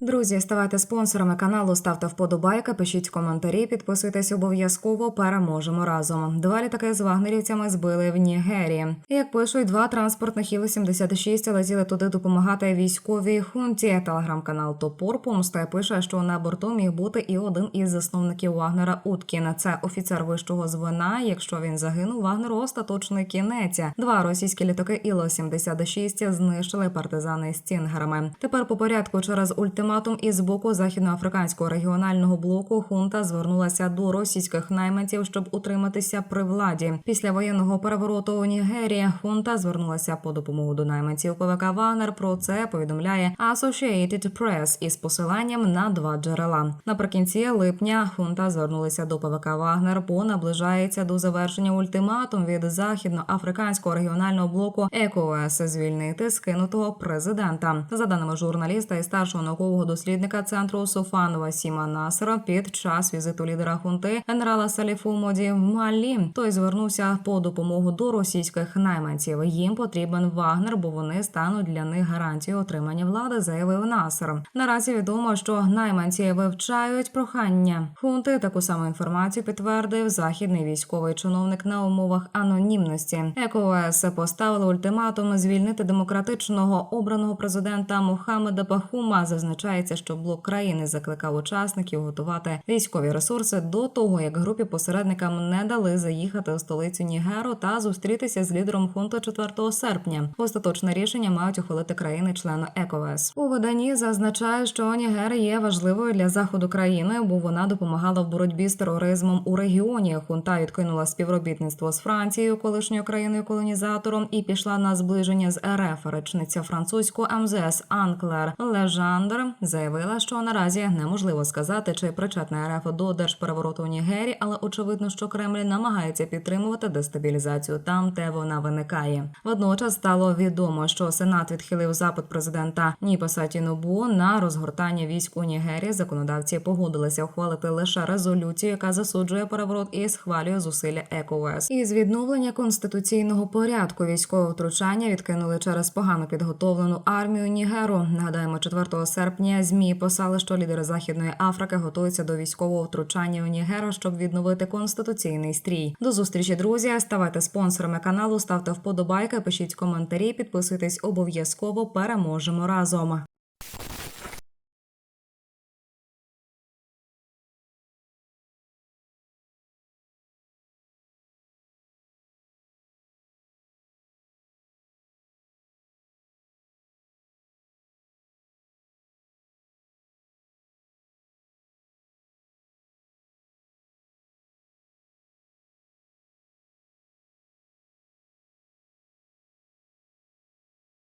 Друзі, ставайте спонсорами каналу, ставте вподобайки, пишіть коментарі, підписуйтесь обов'язково. Переможемо разом. Два літаки з вагнерівцями збили в Нігерії. Як пишуть, два транспортних Іл-76 летіли туди допомагати військовій хунті. Телеграм-канал Топор Помста пише, що на борту міг бути і один із засновників Вагнера Уткін. Це офіцер вищого звена. Якщо він загинув, Вагнеру остаточний кінець. Два російські літаки Іл-76 знищили партизани стінгерами. Тепер по порядку через ультиматум із боку західноафриканського регіонального блоку хунта звернулася до російських найманців, щоб утриматися при владі. Після воєнного перевороту у Нігерії хунта звернулася по допомогу до найманців ПВК Вагнер. Про це повідомляє Associated Press із посиланням на два джерела. Наприкінці липня хунта звернулася до ПВК Вагнер, бо наближається до завершення ультиматум від західноафриканського регіонального блоку ЕКОС звільнити скинутого президента. За даними журналіста і старшого наукового дослідника центру Софанова Сіма Насера, під час візиту лідера хунти генерала Саліфу Моді в Малі. Той звернувся по допомогу до російських найманців. Їм потрібен Вагнер, бо вони стануть для них гарантією отримання влади, заявив Насер. Наразі відомо, що найманці вивчають прохання хунти. Таку саму інформацію підтвердив західний військовий чиновник на умовах анонімності. ЕКОС поставили ультиматум звільнити демократичного обраного президента Мохамеда Бахума. Зазначається, що блок країни закликав учасників готувати військові ресурси до того, як групі посередникам не дали заїхати у столицю Нігеру та зустрітися з лідером хунту 4 серпня. Остаточне рішення мають ухвалити країни-члени ЕКОС. У виданні зазначає, що Нігер є важливою для заходу країни, бо вона допомагала в боротьбі з тероризмом у регіоні. Хунта відкинула співробітництво з Францією, колишньою країною колонізатором, і пішла на зближення з РФ. Речниця французького МЗС Анклер Лежандр заявила, що наразі неможливо сказати, чи причетна РФ до держперевороту у Нігері, але очевидно, що Кремль намагається підтримувати дестабілізацію там, де вона виникає. Водночас стало відомо, що Сенат відхилив запит президента Ніпасаті Нобу на розгортання військ у Нігері. Законодавці погодилися ухвалити лише резолюцію, яка засуджує переворот і схвалює зусилля ЕКОС. Із відновлення конституційного порядку військове втручання відкинули через погано підготовлену армію Нігеру. Нагадаємо, 4 серпня змі писали, що лідери Західної Африки готуються до військового втручання у Нігеру, щоб відновити конституційний стрій. До зустрічі, друзі. Ставайте спонсорами каналу, ставте вподобайки, пишіть коментарі, підписуйтесь обов'язково. Переможемо разом.